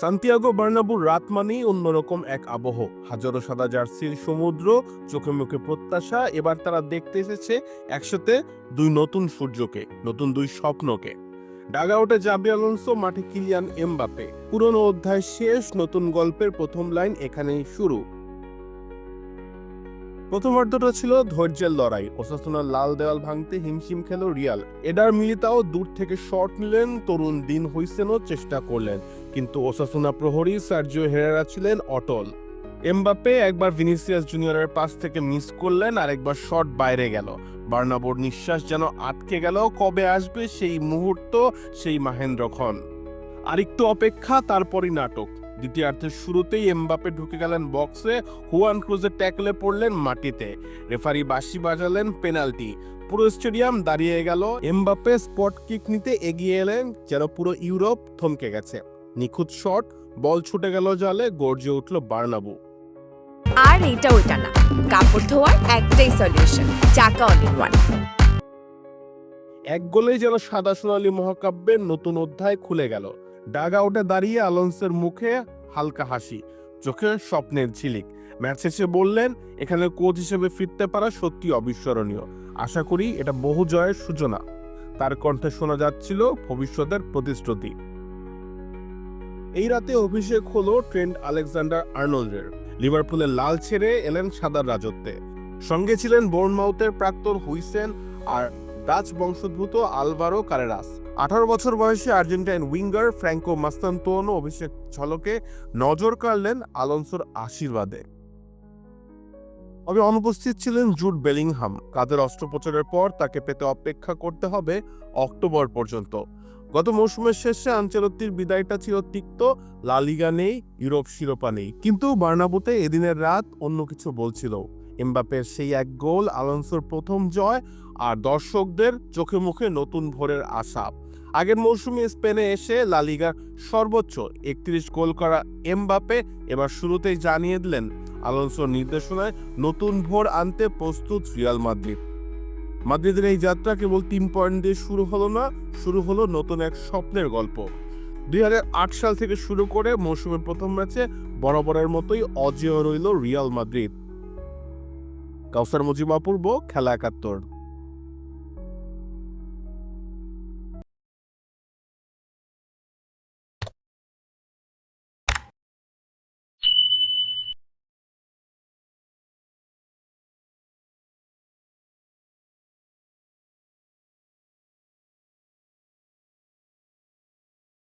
Santiago বার্নাবুর রাত মানেই অন্যরকম এক আবহ। হাজারো সাদা জার্সির সমুদ্র, চোখে মুখে প্রত্যাশা, এবার তারা দেখতে এসেছে একসাথে দুই নতুন সূর্যকে, নতুন দুই স্বপ্নকে। ডাগাউটে জাবি আলোনসো, মাঠে কিলিয়ান এমবাপে পুরনো অধ্যায় শেষ, নতুন গল্পের প্রথম লাইন এখানেই শুরু। প্রথমার্ধটা ছিল ধৈর্যের লড়াই। ওসাসুনার লাল দেওয়াল ভাঙতে হিমশিম খেল রিয়াল। এডার মিলিতাও দূর থেকে শট নিলেন, তরুণ দিন হুইসেনও চেষ্টা করলেন। কিন্তু ওসাসুনা প্রহরী সার্জিও হেরারা ছিলেন অটল। এমবাপ্পে একবার ভিনিসিয়াস জুনিয়রের পাশ থেকে মিস করলেন আর একবার শট বাইরে গেল। বার্নাবোর নিঃশ্বাস যেন আটকে গেল, কবে আসবে সেই মুহূর্ত সেই মাহেন্দ্রক্ষণ। আরেকটু অপেক্ষা, তারপরই নাটক। দ্বিতীয়ার্ধের শুরুতেই এমবাপে ঢুকে গেলেন বক্সে হুয়ান ক্রুজের ট্যাকলে পড়লেন মাটিতে। রেফারি বাঁশি বাজালেন পেনাল্টি। পুরো স্টেডিয়াম দাঁড়িয়ে গেল। এমবাপে স্পট কিক নিতে এগিয়ে এলেন যেন পুরো ইউরোপ থমকে গেছে। নিখুঁত শট বল ছুটে গেল জালে গর্জে উঠল বার্নাবু। আর এইটা ওইটা না। কাপড় ধোয়ার একটাই সলিউশন চাকা অল ইন ওয়ান এক গোলেই যেন সাদা সোনালী মহাকাব্যের নতুন অধ্যায় খুলে গেল। ডাগ আউটে দাঁড়িয়ে আলোন্সের মুখে হালকা হাসি, চোখে স্বপ্নের ঝিলিক। ম্যাচ শেষে বললেন, এখানে কোচ হিসেবে ফিরতে পারা সত্যি অবিস্মরণীয়। আশা করি এটা বহু জয়ের সূচনা। তার কণ্ঠে শোনা যাচ্ছিল ভবিষ্যতের প্রতিশ্রুতি। এই রাতে অভিষেক হলো ট্রেন্ড আলেকজান্ডার আর্নল্ডের। লিভারপুলের লাল ছেড়ে এলেন সাদার রাজত্বে। সঙ্গে ছিলেন বোর্নমাউথের প্রাক্তন হুইসেন আর ডাচ বংশোদ্ভূত আলভারো কারেরাস। আঠারো বছর বয়সে আর্জেন্টাইন উইঙ্গার ফ্র্যাঙ্কো মাস্তান্তোনো অভিষেক ছলকে নজর কাড়লেন আলোনসোর আশীর্বাদে। তবে অনুপস্থিত ছিলেন জুট বেলিংহাম। কাদের অস্ত্রোপচারের পর তাকে পেতে অপেক্ষা করতে হবে অক্টোবর পর্যন্ত। গত মৌসুমের শেষে আঞ্চলত্তির বিদায়টা ছিল তিক্ত, লা লিগা নেই, ইউরোপ শিরোপা নেই। কিন্তু বার্নাবুতে এদিনের রাত অন্য কিছু বলছিল। এমবাপের সেই এক গোল, আলোনসোর প্রথম জয়, আর দর্শকদের চোখে মুখে নতুন ভোরের আশা। আগের মৌসুমে স্পেনে এসে লা লিগার সর্বোচ্চ একত্রিশ গোল করা এমবাপে এবার শুরুতেই জানিয়ে দিলেন আলোনসোর নির্দেশনায় নতুন ভোর আনতে প্রস্তুত রিয়াল মাদ্রিদ। মাদ্রিদের এই যাত্রা কেবল তিন পয়েন্ট দিয়ে শুরু হলো না, শুরু হলো নতুন এক স্বপ্নের গল্প। দুই হাজার আট সাল থেকে শুরু করে মৌসুমের প্রথম ম্যাচে বরাবরের মতোই অজেয় রইল রিয়াল মাদ্রিদ। কাউসার মুজিব অপূর্ব, খেলা একাত্তর।